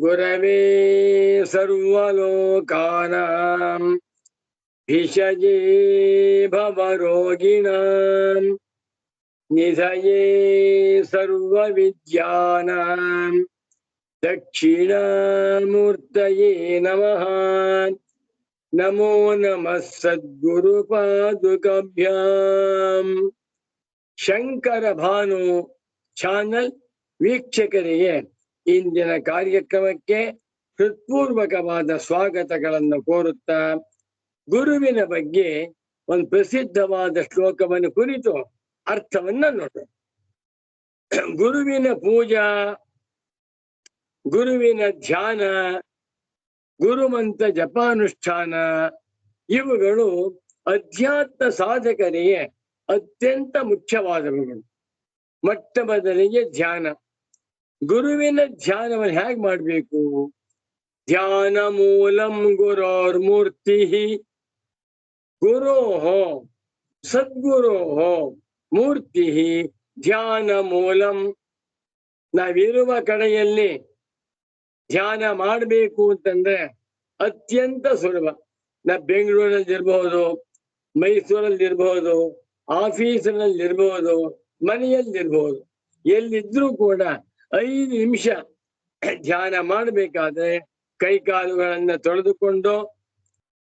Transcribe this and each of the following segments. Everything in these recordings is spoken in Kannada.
गुरवे सर्वलोकानां भिषजे भवरोगिणां निधये सर्वविद्यानां दक्षिणामूर्तये नमः नमो नमः सद्गुरुपादुकभ्याम् ಶಂಕರ ಭಾನು ಚಾನಲ್ ವೀಕ್ಷಕರಿಗೆ ಇಂದಿನ ಕಾರ್ಯಕ್ರಮಕ್ಕೆ ಹೃತ್ಪೂರ್ವಕವಾದ ಸ್ವಾಗತಗಳನ್ನು ಕೋರುತ್ತಾ ಗುರುವಿನ ಬಗ್ಗೆ ಒಂದು ಪ್ರಸಿದ್ಧವಾದ ಶ್ಲೋಕವನ್ನು ಕುರಿತು ಅರ್ಥವನ್ನ ನೋಡೋಣ. ಗುರುವಿನ ಪೂಜಾ, ಗುರುವಿನ ಧ್ಯಾನ ಗುರುಮಂತ ಜಪಾನುಷ್ಠಾನ, ಇವುಗಳು ಅಧ್ಯಾತ್ಮ ಸಾಧಕರಿಗೆ ಅತ್ಯಂತ ಮುಖ್ಯವಾದವುಗಳು. ಮೊಟ್ಟ ಬದಲಿಗೆ ಧ್ಯಾನ. ಗುರುವಿನ ಧ್ಯಾನವನ್ನು ಹೇಗೆ ಮಾಡ್ಬೇಕು? ಧ್ಯಾನ ಮೂಲಂ ಗುರೋರ್ ಮೂರ್ತಿ. ಗುರೋ ಸದ್ಗುರೋ ಮೂರ್ತಿ. ಧ್ಯಾನ ಮೂಲಂ. ನಾವಿರುವ ಕಡೆಯಲ್ಲಿ ಧ್ಯಾನ ಮಾಡಬೇಕು ಅಂತಂದ್ರೆ ಅತ್ಯಂತ ಸುಲಭ. ನಾ ಬೆಂಗಳೂರಲ್ಲಿ ಇರ್ಬಹುದು ಮೈಸೂರಲ್ಲಿ ಇರಬಹುದು ಆಫೀಸಿನಲ್ಲಿ ಮನೆಯಲ್ಲಿ ಇರ್ಬಹುದು ಎಲ್ಲಿದ್ರೂ ಕೂಡ ಐದು ನಿಮಿಷ ಧ್ಯಾನ ಮಾಡಬೇಕಾದ್ರೆ ಕೈಕಾಲುಗಳನ್ನು ತೊಳೆದುಕೊಂಡು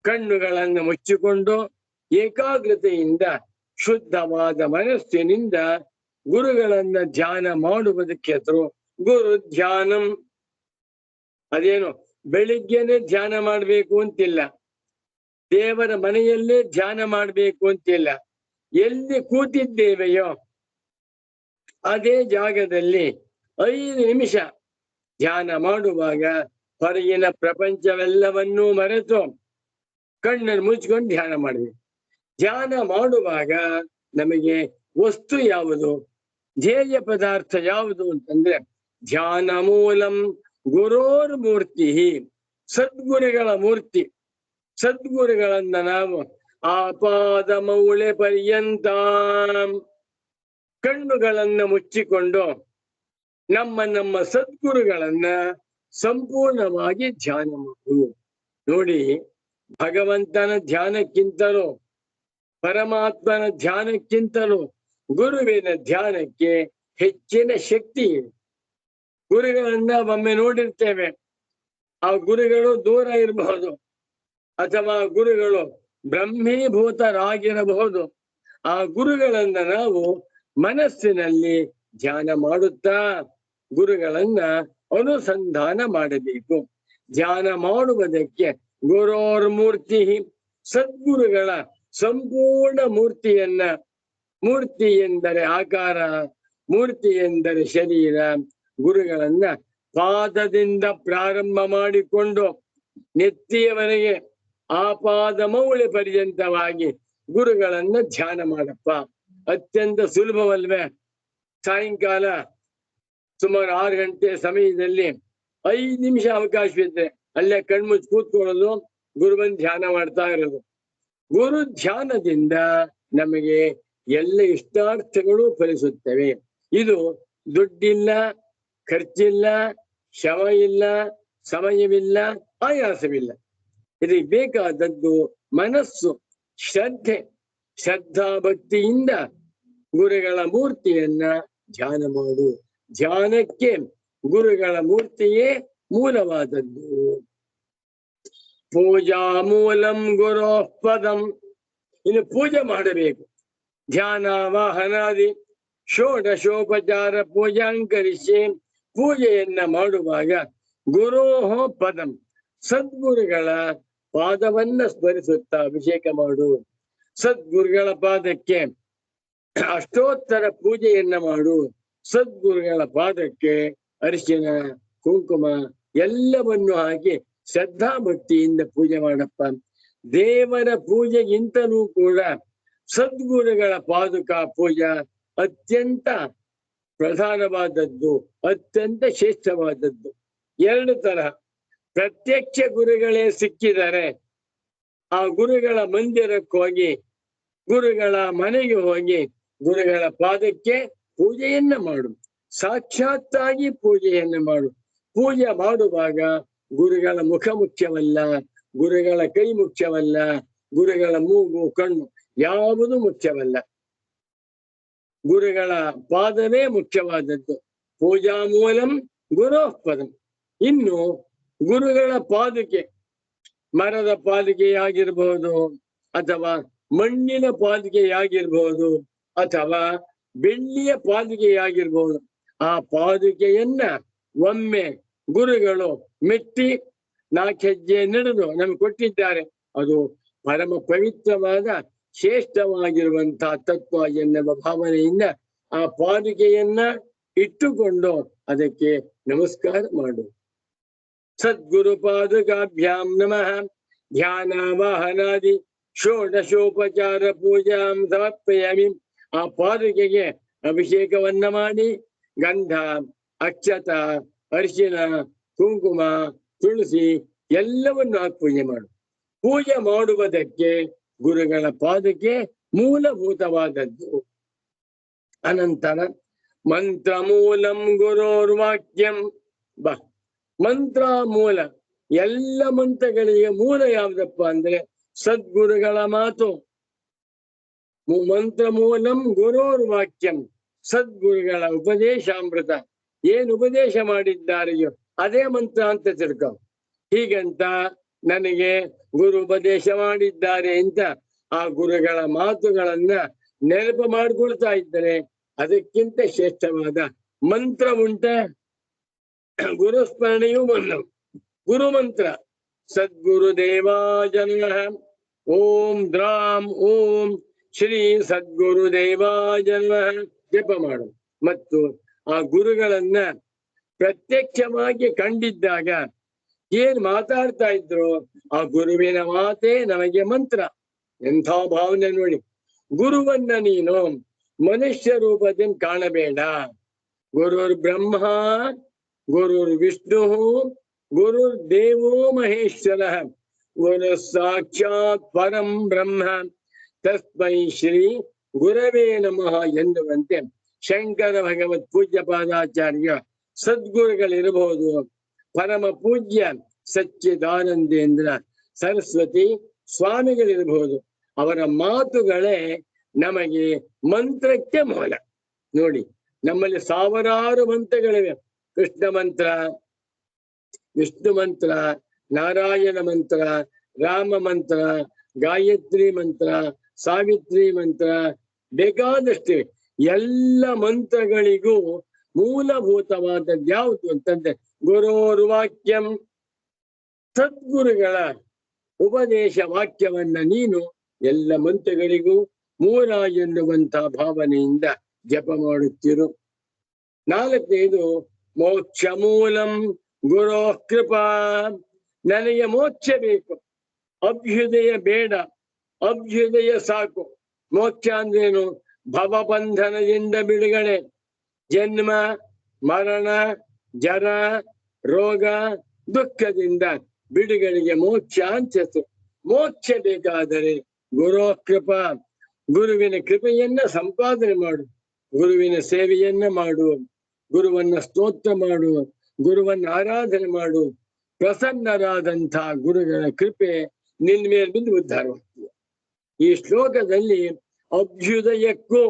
ಕಣ್ಣುಗಳನ್ನು ಮುಚ್ಚಿಕೊಂಡು ಏಕಾಗ್ರತೆಯಿಂದ ಶುದ್ಧವಾದ ಮನಸ್ಸಿನಿಂದ ಗುರುಗಳನ್ನ ಧ್ಯಾನ ಮಾಡುವುದಕ್ಕೆ ಹೆಸರು ಗುರು ಧ್ಯಾನಂ. ಅದೇನು, ಬೆಳಿಗ್ಗೆನೆ ಧ್ಯಾನ ಮಾಡ್ಬೇಕು ಅಂತಿಲ್ಲ, ದೇವರ ಮನೆಯಲ್ಲೇ ಧ್ಯಾನ ಮಾಡ್ಬೇಕು ಅಂತಿಲ್ಲ, ಎಲ್ಲಿ ಕೂತಿದ್ದೇವೆಯೋ ಅದೇ ಜಾಗದಲ್ಲಿ ಐದು ನಿಮಿಷ. ಧ್ಯಾನ ಮಾಡುವಾಗ ಹೊರಗಿನ ಪ್ರಪಂಚವೆಲ್ಲವನ್ನೂ ಮರೆತು ಕಣ್ಣನ್ನು ಮುಚ್ಕೊಂಡು ಧ್ಯಾನ ಮಾಡಬೇಕು ಧ್ಯಾನ ಮಾಡುವಾಗ ನಮಗೆ ವಸ್ತು ಯಾವುದು? ಧ್ಯೇಯ ಪದಾರ್ಥ ಯಾವುದು ಅಂತಂದ್ರೆ ಧ್ಯಾನ ಮೂಲಂ ಗುರೋರ್ ಮೂರ್ತಿ, ಸದ್ಗುರುಗಳ ಮೂರ್ತಿ. ಸದ್ಗುರುಗಳನ್ನ ನಾವು ಆಪಾದ ಮೌಳೆ ಪರ್ಯಂತ ಕಣ್ಣುಗಳನ್ನ ಮುಚ್ಚಿಕೊಂಡು ನಮ್ಮ ನಮ್ಮ ಸದ್ಗುರುಗಳನ್ನ ಸಂಪೂರ್ಣವಾಗಿ ಧ್ಯಾನ ಮಾಡು. ನೋಡಿ, ಭಗವಂತನ ಧ್ಯಾನಕ್ಕಿಂತಲೂ, ಪರಮಾತ್ಮನ ಧ್ಯಾನಕ್ಕಿಂತಲೂ ಗುರುವಿನ ಧ್ಯಾನಕ್ಕೆ ಹೆಚ್ಚಿನ ಶಕ್ತಿ ಇದೆ. ಗುರುಗಳನ್ನ ಒಮ್ಮೆ ನೋಡಿರ್ತೇವೆ, ಆ ಗುರುಗಳು ದೂರ ಇರಬಹುದು, ಅಥವಾ ಗುರುಗಳು ಬ್ರಹ್ಮೀಭೂತರಾಗಿರಬಹುದು, ಆ ಗುರುಗಳನ್ನ ನಾವು ಮನಸ್ಸಿನಲ್ಲಿ ಧ್ಯಾನ ಮಾಡುತ್ತಾ ಗುರುಗಳನ್ನ ಅನುಸಂಧಾನ ಮಾಡಬೇಕು. ಧ್ಯಾನ ಮಾಡುವುದಕ್ಕೆ ಗುರೋರ್ ಮೂರ್ತಿ, ಸದ್ಗುರುಗಳ ಸಂಪೂರ್ಣ ಮೂರ್ತಿಯನ್ನ, ಮೂರ್ತಿ ಎಂದರೆ ಆಕಾರ, ಮೂರ್ತಿ ಎಂದರೆ ಶರೀರ, ಗುರುಗಳನ್ನ ಪಾದದಿಂದ ಪ್ರಾರಂಭ ಮಾಡಿಕೊಂಡು ನೆತ್ತಿಯವರೆಗೆ ಆಪಾದ ಮೌಳಿ ಪರ್ಯಂತವಾಗಿ ಗುರುಗಳನ್ನ ಧ್ಯಾನ ಮಾಡಪ್ಪ. ಅತ್ಯಂತ ಸುಲಭವಲ್ವೇ? ಸಾಯಂಕಾಲ ಸುಮಾರು ಆರು ಗಂಟೆ ಸಮಯದಲ್ಲಿ ಐದು ನಿಮಿಷ ಅವಕಾಶವಿದೆ ಅಲ್ಲೇ ಕಣ್ಮುಚ್ಚಿ ಕೂತ್ಕೊಳ್ಳೋದು, ಗುರುವನ್ ಧ್ಯಾನ ಮಾಡ್ತಾ ಇರೋದು. ಗುರು ಧ್ಯಾನದಿಂದ ನಮಗೆ ಎಲ್ಲ ಇಷ್ಟಾರ್ಥಗಳು ಫಲಿಸುತ್ತವೆ. ಇದು ದುಡ್ಡಿಲ್ಲ, ಖರ್ಚಿಲ್ಲ ಶ್ರಮ ಇಲ್ಲ, ಸಮಯವಿಲ್ಲ, ಆಯಾಸವಿಲ್ಲ. ಇದಕ್ಕೆ ಬೇಕಾದದ್ದು ಮನಸ್ಸು, ಶ್ರದ್ಧೆ ಶ್ರದ್ಧಾ ಭಕ್ತಿಯಿಂದ ಗುರುಗಳ ಮೂರ್ತಿಯನ್ನ ಧ್ಯಾನ ಮಾಡು. ಧ್ಯಾನಕ್ಕೆ ಗುರುಗಳ ಮೂರ್ತಿಯೇ ಮೂಲವಾದದ್ದು. ಪೂಜಾ ಮೂಲಂ ಗುರೋ ಪದಂ. ಇನ್ನು ಪೂಜೆ ಮಾಡಬೇಕು. ಧ್ಯಾನ, ವಾಹನಾದಿ, ಷೋಡಶೋಪಚಾರ ಪೂಜಾಂಕರಿಸಿ ಪೂಜೆಯನ್ನ ಮಾಡುವಾಗ ಗುರೋಹ ಪದಂ. ಸದ್ಗುರುಗಳ ಪಾದವನ್ನ ಸ್ಮರಿಸುತ್ತಾ ಅಭಿಷೇಕ ಮಾಡು. ಸದ್ಗುರುಗಳ ಪಾದಕ್ಕೆ ಅಷ್ಟೋತ್ತರ ಪೂಜೆಯನ್ನ ಮಾಡು. ಸದ್ಗುರುಗಳ ಪಾದಕ್ಕೆ ಅರಿಶಿನ, ಕುಂಕುಮ ಎಲ್ಲವನ್ನು ಹಾಕಿ ಶ್ರದ್ಧಾ ಭಕ್ತಿಯಿಂದ ಪೂಜೆ ಮಾಡಪ್ಪ. ದೇವರ ಪೂಜೆಗಿಂತಲೂ ಕೂಡ ಸದ್ಗುರುಗಳ ಪಾದುಕ ಪೂಜಾ ಅತ್ಯಂತ ಪ್ರಧಾನವಾದದ್ದು, ಅತ್ಯಂತ ಶ್ರೇಷ್ಠವಾದದ್ದು. ಎರಡು ತರ ಪ್ರತ್ಯಕ್ಷ ಗುರುಗಳೇ ಸಿಕ್ಕಿದರೆ ಆ ಗುರುಗಳ ಮಂದಿರಕ್ಕೋಗಿ, ಗುರುಗಳ ಮನೆಗೆ ಹೋಗಿ ಗುರುಗಳ ಪಾದಕ್ಕೆ ಪೂಜೆಯನ್ನ ಮಾಡು. ಸಾಕ್ಷಾತ್ತಾಗಿ ಪೂಜೆಯನ್ನು ಮಾಡು. ಪೂಜೆ ಮಾಡುವಾಗ ಗುರುಗಳ ಮುಖ ಮುಖ್ಯವಲ್ಲ, ಗುರುಗಳ ಕೈ ಮುಖ್ಯವಲ್ಲ, ಗುರುಗಳ ಮೂಗು, ಕಣ್ಣು ಯಾವುದು ಮುಖ್ಯವಲ್ಲ. ಗುರುಗಳ ಪಾದವೇ ಮುಖ್ಯವಾದದ್ದು. ಪೂಜಾ ಮೂಲಂ ಗುರೋಪದಂ ಇನ್ನು ಗುರುಗಳ ಪಾದುಕೆ, ಮರದ ಪಾದುಕೆಯಾಗಿರ್ಬಹುದು ಅಥವಾ ಮಣ್ಣಿನ ಪಾದುಕೆಯಾಗಿರ್ಬಹುದು ಅಥವಾ ಬೆಳ್ಳಿಯ ಪಾದುಕೆಯಾಗಿರ್ಬೋದು ಆ ಪಾದುಕೆಯನ್ನ ಒಮ್ಮೆ ಗುರುಗಳು ಮೆಟ್ಟಿ ನಾಲ್ಕು ಹೆಜ್ಜೆ ನಡೆದು ನಮ್ಗೆ ಕೊಟ್ಟಿದ್ದಾರೆ. ಅದು ಪರಮ ಪವಿತ್ರವಾದ ಶ್ರೇಷ್ಠವಾಗಿರುವಂತಹ ತತ್ವ ಎನ್ನುವ ಭಾವನೆಯಿಂದ ಆ ಪಾದುಕೆಯನ್ನ ಇಟ್ಟುಕೊಂಡು ಅದಕ್ಕೆ ನಮಸ್ಕಾರ ಮಾಡು. ಸದ್ಗುರು ಪಾದುಕಾಭ್ಯಾಂ ನಮಃ. ಧ್ಯಾನ ವಾಹನಾದಿ ಷೋಡಶೋಪಚಾರ ಪೂಜಾಂ ಸಮರ್ಪಯಾಮಿ. ಆ ಪಾದುಕೆಗೆ ಅಭಿಷೇಕವನ್ನ ಮಾಡಿ, ಗಂಧ ಅಕ್ಷತ ಅರಿಶಿನ ಕುಂಕುಮ, ತುಳಸಿ ಎಲ್ಲವನ್ನು ಹಾಕಿ ಪೂಜೆ ಮಾಡು. ಪೂಜೆ ಮಾಡುವುದಕ್ಕೆ ಗುರುಗಳ ಪಾದಕ್ಕೆ ಮೂಲಭೂತವಾದದ್ದು. ಅನಂತರ ಮಂತ್ರ ಮೂಲಂ ಗುರೋರ್ವಾಕ್ಯಂ ಬ. ಮಂತ್ರ ಮೂಲ ಎಲ್ಲ ಮಂತ್ರಗಳಿಗೆ ಮೂಲ ಯಾವ್ದಪ್ಪ ಅಂದ್ರೆ ಸದ್ಗುರುಗಳ ಮಾತು. ಮಂತ್ರ ಮೂಲಂ ಗುರೋರ್ವಾಕ್ಯಂ. ಸದ್ಗುರುಗಳ ಉಪದೇಶಾಮೃತ. ಏನ್ ಉಪದೇಶ ಮಾಡಿದ್ದಾರೆಯೋ ಅದೇ ಮಂತ್ರ ಅಂತ ತಿಳ್ಕೊ. ಹೀಗಂತ ನನಗೆ ಗುರು ಉಪದೇಶ ಮಾಡಿದ್ದಾರೆ ಅಂತ ಆ ಗುರುಗಳ ಮಾತುಗಳನ್ನ ನೆನಪು ಮಾಡ್ಕೊಳ್ತಾ ಇದ್ದರೆ ಅದಕ್ಕಿಂತ ಶ್ರೇಷ್ಠವಾದ ಮಂತ್ರ ಉಂಟ? ಗುರು ಸ್ಮರಣೆಯೂ ಒಂದು ಗುರು ಮಂತ್ರ ಸದ್ಗುರು ದೇವಾಜನ ಓಂ ದ್ರಾಂ, ಓಂ ಶ್ರೀ ಸದ್ಗುರು ದೇವಾಜನ್ಮ ಜಪ ಮಾಡು. ಮತ್ತು ಆ ಗುರುಗಳನ್ನ ಪ್ರತ್ಯಕ್ಷವಾಗಿ ಕಂಡಿದ್ದಾಗ ಏನ್ ಮಾತಾಡ್ತಾ ಇದ್ರು? ಆ ಗುರುವಿನ ಮಾತೇ ನಮಗೆ ಮಂತ್ರ. ಎಂಥ ಭಾವನೆ ನೋಡಿ. ಗುರುವನ್ನ ನೀನು ಮನುಷ್ಯ ರೂಪದಿಂದ ಕಾಣಬೇಡ. ಗುರುರ್ ಬ್ರಹ್ಮ, ಗುರುರ್ ವಿಷ್ಣು, ಗುರುರ್ ದೇವೋ ಮಹೇಶ್ವರ. ಗುರು ಸಾಕ್ಷಾತ್ ಪರಂ ಬ್ರಹ್ಮ. ತಸ್ಮೈ ಶ್ರೀ ಗುರವೇ ನಮಃ ಎನ್ನುವಂತೆ ಶಂಕರ ಭಗವತ್ ಪೂಜ್ಯ ಪಾದಾಚಾರ್ಯ ಸದ್ಗುರುಗಳಿರಬಹುದು. ಪರಮ ಪೂಜ್ಯ ಸಚ್ಚಿದಾನಂದೇಂದ್ರ ಸರಸ್ವತಿ ಸ್ವಾಮಿಗಳಿರಬಹುದು. ಅವರ ಮಾತುಗಳೇ ನಮಗೆ ಮಂತ್ರಕ್ಕೆ ಮೂಲ. ನೋಡಿ, ನಮ್ಮಲ್ಲಿ ಸಾವಿರಾರು ಮಂತ್ರಗಳಿವೆ. ಕೃಷ್ಣ ಮಂತ್ರ, ವಿಷ್ಣು ಮಂತ್ರ, ನಾರಾಯಣ ಮಂತ್ರ, ರಾಮ ಮಂತ್ರ, ಗಾಯತ್ರಿ ಮಂತ್ರ ಸಾವಿತ್ರಿ ಮಂತ್ರ, ಬೇಕಾದಷ್ಟೇ ಎಲ್ಲ ಮಂತ್ರಗಳಿಗೂ ಮೂಲಭೂತವಾದದ್ದು ಯಾವುದು ಅಂತಂದ್ರೆ ಗುರೋರ್ವಾಕ್ಯಂ ಸದ್ಗುರುಗಳ ಉಪದೇಶ ವಾಕ್ಯವನ್ನ ನೀನು ಎಲ್ಲ ಮಂತ್ರಗಳಿಗೂ ಮೂಲ ಎನ್ನುವಂತ ಭಾವನೆಯಿಂದ ಜಪ ಮಾಡುತ್ತಿರು. ನಾಲ್ಕನೇದು, ಮೋಕ್ಷ ಮೂಲಂ ಗುರೋ ಕೃಪಾ. ನನಗೆ ಮೋಕ್ಷ ಬೇಕು. ಅಭ್ಯುದಯ ಬೇಡ. ಅಭ್ಯುದಯ ಸಾಕು. ಮೋಕ್ಷ ಅಂದ್ರೇನು ಭವಬಂಧನದಿಂದ ಬಿಡುಗಡೆ. ಜನ್ಮ, ಮರಣ, ಜರ, ರೋಗ, ದುಃಖದಿಂದ ಬಿಡುಗಡೆಗೆ ಮೋಕ್ಷ ಅಂತ ಹೆಸರು. ಮೋಕ್ಷ ಬೇಕಾದರೆ ಗುರು ಕೃಪಾ. ಗುರುವಿನ ಕೃಪೆಯನ್ನ ಸಂಪಾದನೆ ಮಾಡು. ಗುರುವಿನ ಸೇವೆಯನ್ನ ಮಾಡು. ಗುರುವನ್ನ ಸ್ತೋತ್ರ ಮಾಡು. ಗುರುವನ್ನ ಆರಾಧನೆ ಮಾಡು. ಪ್ರಸನ್ನರಾದಂತಹ ಗುರುಗಳ ಕೃಪೆ ನಿನ್ನ ಮೇಲೆ ಬಿದ್ದು ಉದ್ಧಾರವಾಗ್ತದೆ ಈ ಶ್ಲೋಕದಲ್ಲಿ ಅಭ್ಯುದಯಕ್ಕೂ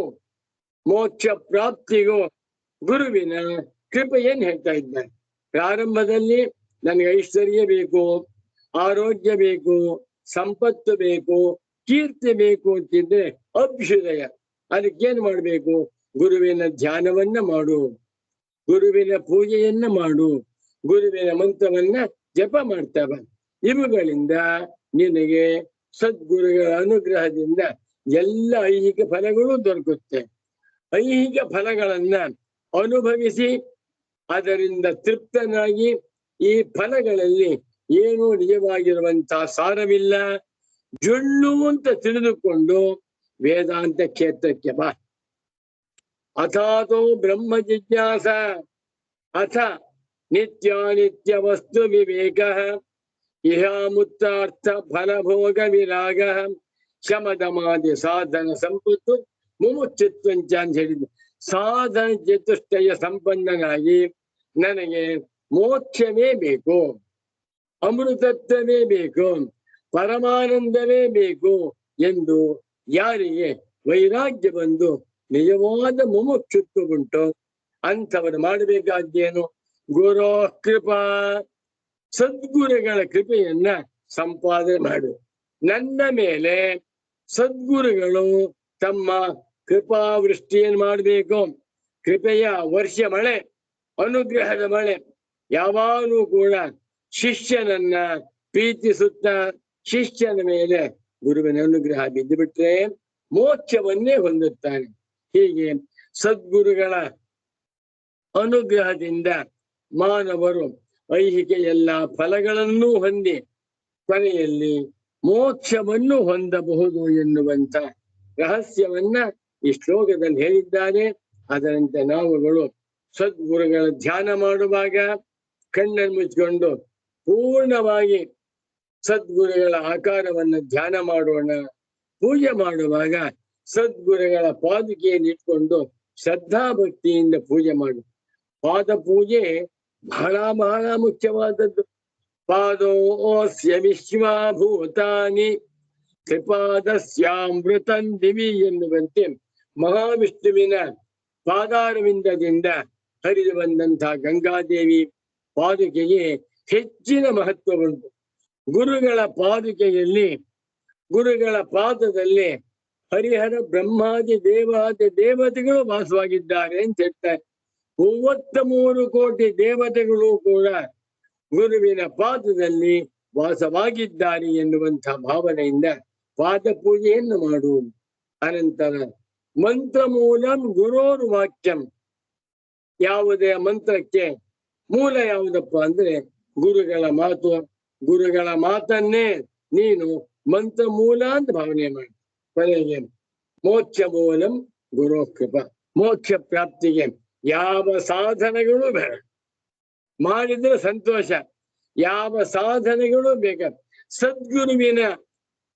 ಮೋಕ್ಷ ಪ್ರಾಪ್ತಿಗೂ ಗುರುವಿನ ಕೃಪೆಯನ್ನು ಹೇಳ್ತಾ ಇದ್ದಾರೆ ಪ್ರಾರಂಭದಲ್ಲಿ ನನಗೆ ಐಶ್ವರ್ಯ ಬೇಕು, ಆರೋಗ್ಯ ಬೇಕು, ಸಂಪತ್ತು ಬೇಕು, ಕೀರ್ತಿ ಬೇಕು ಅಂತಿದ್ರೆ ಅಭ್ಯುದಯ. ಅದಕ್ಕೇನ್ ಮಾಡ್ಬೇಕು? ಗುರುವಿನ ಧ್ಯಾನವನ್ನ ಮಾಡು, ಗುರುವಿನ ಪೂಜೆಯನ್ನ ಮಾಡು, ಗುರುವಿನ ಮಂತ್ರವನ್ನ ಜಪ ಮಾಡ್ತಾವ ಇವುಗಳಿಂದ ನಿನಗೆ ಸದ್ಗುರುಗಳ ಅನುಗ್ರಹದಿಂದ ಎಲ್ಲ ಐಹಿಕ ಫಲಗಳು ದೊರಕುತ್ತೆ. ಐಹಿಕ ಫಲಗಳನ್ನ ಅನುಭವಿಸಿ ಅದರಿಂದ ತೃಪ್ತನಾಗಿ ಈ ಫಲಗಳಲ್ಲಿ ಏನು ನಿಜವಾಗಿರುವಂತಹ ಸಾರವಿಲ್ಲ. ಜೊಳ್ಳು ಅಂತ ತಿಳಿದುಕೊಂಡು ವೇದಾಂತ ಕ್ಷೇತ್ರಕ್ಕೆ ಬಾ. ಅಥಾತೋ ಬ್ರಹ್ಮ ಜಿಜ್ಞಾಸ. ಅಥ ನಿತ್ಯಾನಿತ್ಯ ವಸ್ತು ವಿವೇಕ. ಇಹಾಮುತ್ತಾರ್ಥ ಫಲಭೋಗ ವಿರಾಗ ಶಮದಮಾದಿ ಸಾಧನ ಸಂಪತ್ತು ಮುಮುಕ್ಷತ್ವಂಚ ಅಂತ ಹೇಳಿದ್ರು ಸಾಧನ ಚತುಷ್ಟಯ ಸಂಪನ್ನನಾಗಿ ನನಗೆ ಮೋಕ್ಷವೇ ಬೇಕು, ಅಮೃತತ್ವವೇ ಬೇಕು, ಪರಮಾನಂದವೇ ಬೇಕು ಎಂದು ಯಾರಿಗೆ ವೈರಾಗ್ಯ ಬಂದು ನಿಜವಾದ ಮುಮುಕ್ಷುತ್ವ ಉಂಟು, ಅಂಥವರು ಮಾಡಬೇಕಾದ್ದೇನು ಗುರೋ ಕೃಪಾ ಸದ್ಗುರುಗಳ ಕೃಪೆಯನ್ನ ಸಂಪಾದನೆ ಮಾಡು. ನನ್ನ ಮೇಲೆ ಸದ್ಗುರುಗಳು ತಮ್ಮ ಕೃಪಾವೃಷ್ಟಿಯನ್ನು ಮಾಡಬೇಕು. ಕೃಪೆಯ ವರ್ಷ ಮಳೆ, ಅನುಗ್ರಹದ ಮಳೆ, ಯಾವಾಗಲೂ ಕೂಡ ಶಿಷ್ಯನನ್ನ ಪ್ರೀತಿಸುತ್ತ ಶಿಷ್ಯನ ಮೇಲೆ ಗುರುವಿನ ಅನುಗ್ರಹ ಬಿದ್ದು ಬಿಟ್ರೆ ಮೋಕ್ಷವನ್ನೇ ಹೊಂದುತ್ತಾನೆ. ಹೀಗೆ ಸದ್ಗುರುಗಳ ಅನುಗ್ರಹದಿಂದ ಮಾನವರು ಐಹಿಕ ಎಲ್ಲ ಫಲಗಳನ್ನೂ ಹೊಂದಿ ಕೊನೆಯಲ್ಲಿ ಮೋಕ್ಷವನ್ನು ಹೊಂದಬಹುದು ಎನ್ನುವಂತ ರಹಸ್ಯವನ್ನ ಈ ಶ್ಲೋಕದಲ್ಲಿ ಹೇಳಿದ್ದಾರೆ. ಅದರಂತೆ ನಾವುಗಳು ಸದ್ಗುರುಗಳ ಧ್ಯಾನ ಮಾಡುವಾಗ ಕಣ್ಣನ್ನು ಮುಚ್ಚಿಕೊಂಡು ಪೂರ್ಣವಾಗಿ ಸದ್ಗುರುಗಳ ಆಕಾರವನ್ನು ಧ್ಯಾನ ಮಾಡೋಣ. ಪೂಜೆ ಮಾಡುವಾಗ ಸದ್ಗುರುಗಳ ಪಾದುಕೆಯನ್ನು ಇಟ್ಕೊಂಡು ಶ್ರದ್ಧಾ ಭಕ್ತಿಯಿಂದ ಪೂಜೆ ಮಾಡು. ಪಾದ ಪೂಜೆ ಬಹಳ ಬಹಳ ಮುಖ್ಯವಾದದ್ದು ಪಾದೋಸ್ಯ ವಿಶ್ವಭೂತಾನಿ ತ್ರಿಪಾದಸ್ಯಾಮೃತಂ ದಿವಿ ಎನ್ನುವಂತೆ ಮಹಾವಿಷ್ಣುವಿನ ಪಾದಾರವಿಂದದಿಂದ ಹರಿದು ಬಂದಂತಹ ಗಂಗಾದೇವಿ ಪಾದುಕೆಗೆ ಹೆಚ್ಚಿನ ಮಹತ್ವ ಉಂಟು ಗುರುಗಳ ಪಾದುಕೆಯಲ್ಲಿ ಗುರುಗಳ ಪಾದದಲ್ಲಿ ಹರಿಹರ ಬ್ರಹ್ಮಾದಿ ದೇವಾದಿ ದೇವತೆಗಳು ವಾಸವಾಗಿದ್ದಾರೆ ಅಂತ ಹೇಳ್ತಾರೆ ಮೂವತ್ತ ಮೂರು ಕೋಟಿ ದೇವತೆಗಳು ಕೂಡ ಗುರುವಿನ ಪಾದದಲ್ಲಿ ವಾಸವಾಗಿದ್ದಾರೆ ಎನ್ನುವಂಥ ಭಾವನೆಯಿಂದ ಪಾದ ಪೂಜೆಯನ್ನು ಮಾಡುವುದು ಅನಂತರ ಮಂತ್ರ ಮೂಲಂ ಗುರೋರು ವಾಕ್ಯಂ. ಯಾವುದೇ ಮಂತ್ರಕ್ಕೆ ಮೂಲ ಯಾವುದಪ್ಪ ಅಂದ್ರೆ ಗುರುಗಳ ಮಾತು, ಗುರುಗಳ ಮಾತನ್ನೇ ನೀನು ಮಂತ್ರ ಮೂಲ ಅಂತ ಭಾವನೆ ಮಾಡಿ. ಕೊನೆಗೆ ಮೋಕ್ಷ ಮೂಲಂ ಗುರು ಕೃಪ. ಮೋಕ್ಷ ಪ್ರಾಪ್ತಿಗೆ ಯಾವ ಸಾಧನೆಗಳು ಬೇಡ. ಮಾಡಿದ್ರೆ ಸಂತೋಷ, ಯಾವ ಸಾಧನೆಗಳು ಬೇಕ ಸದ್ಗುರುವಿನ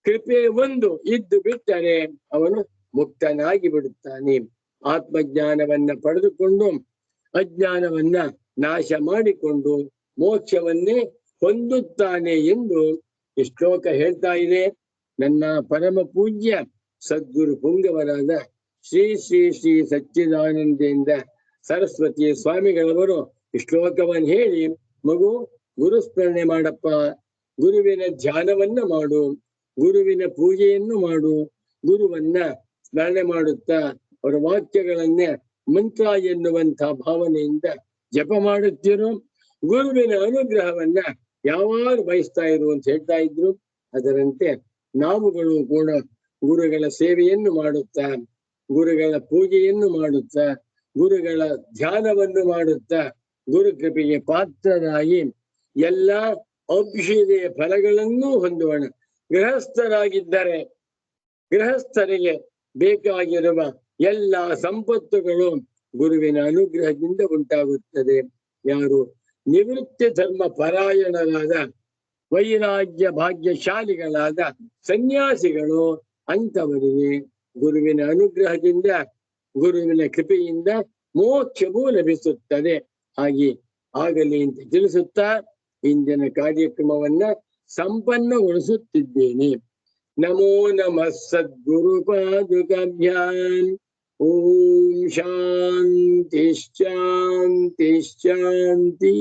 ಕೃಪೆ ಒಂದು ಇದ್ದು ಬಿಟ್ಟರೆ ಅವನು ಮುಕ್ತನಾಗಿ ಬಿಡುತ್ತಾನೆ. ಆತ್ಮಜ್ಞಾನವನ್ನ ಪಡೆದುಕೊಂಡು, ಅಜ್ಞಾನವನ್ನ ನಾಶ ಮಾಡಿಕೊಂಡು, ಮೋಕ್ಷವನ್ನೇ ಹೊಂದುತ್ತಾನೆ ಎಂದು ಈ ಶ್ಲೋಕ ಹೇಳ್ತಾ ಇದೆ. ನನ್ನ ಪರಮ ಪೂಜ್ಯ ಸದ್ಗುರು ಪುಂಗವರಾದ ಶ್ರೀ ಶ್ರೀ ಶ್ರೀ ಸಚ್ಚಿದಾನಂದೇಂದ್ರ ಸರಸ್ವತಿ ಸ್ವಾಮಿಗಳವರು ಶ್ಲೋಕವನ್ನು ಹೇಳಿ, ಮಗು, ಗುರುಸ್ಮರಣೆ ಮಾಡಪ್ಪ. ಗುರುವಿನ ಧ್ಯಾನವನ್ನ ಮಾಡು. ಗುರುವಿನ ಪೂಜೆಯನ್ನು ಮಾಡು. ಗುರುವನ್ನ ಸ್ಮರಣೆ ಮಾಡುತ್ತಾ ಅವರ ವಾಕ್ಯಗಳನ್ನೇ ಮಂತ್ರ ಎನ್ನುವಂತ ಭಾವನೆಯಿಂದ ಜಪ ಮಾಡುತ್ತಿರು. ಗುರುವಿನ ಅನುಗ್ರಹವನ್ನ ಯಾವಾಗ ಬಯಸ್ತಾ ಇರು ಅಂತ ಹೇಳ್ತಾ ಇದ್ರು. ಅದರಂತೆ ನಾವುಗಳು ಕೂಡ ಗುರುಗಳ ಸೇವೆಯನ್ನು ಮಾಡುತ್ತಾ, ಗುರುಗಳ ಪೂಜೆಯನ್ನು ಮಾಡುತ್ತಾ ಗುರುಗಳ ಧ್ಯಾನವನ್ನು ಮಾಡುತ್ತಾ ಗುರು ಕೃಪೆಗೆ ಪಾತ್ರರಾಗಿ ಎಲ್ಲ ಔಷಧಿಯ ಫಲಗಳನ್ನೂ ಹೊಂದುವಣ ಗೃಹಸ್ಥರಾಗಿದ್ದರೆ ಗೃಹಸ್ಥರಿಗೆ ಬೇಕಾಗಿರುವ ಎಲ್ಲ ಸಂಪತ್ತುಗಳು ಗುರುವಿನ ಅನುಗ್ರಹದಿಂದ ಉಂಟಾಗುತ್ತದೆ. ಯಾರು ನಿವೃತ್ತಿ ಧರ್ಮ ಪರಾಯಣರಾದ, ವೈರಾಗ್ಯ ಭಾಗ್ಯಶಾಲಿಗಳಾದ ಸನ್ಯಾಸಿಗಳು ಅಂತವರಿಗೆ ಗುರುವಿನ ಅನುಗ್ರಹದಿಂದ ಗುರುವಿನ ಕೃಪೆಯಿಂದ ಮೋಕ್ಷವೂ ಲಭಿಸುತ್ತದೆ. ಹಾಗೆ ಆಗಲಿ ಅಂತ ತಿಳಿಸುತ್ತಾ ಇಂದಿನ ಕಾರ್ಯಕ್ರಮವನ್ನ ಸಂಪನ್ನಗೊಳಿಸುತ್ತಿದ್ದೇನೆ. ನಮೋ ನಮಃ ಸದ್ಗುರು ಪಾದುಕಾಭ್ಯಾನ್ ಓಂ ಶಾಂತಿ ಶಾಂತಿ ಶಾಂತಿ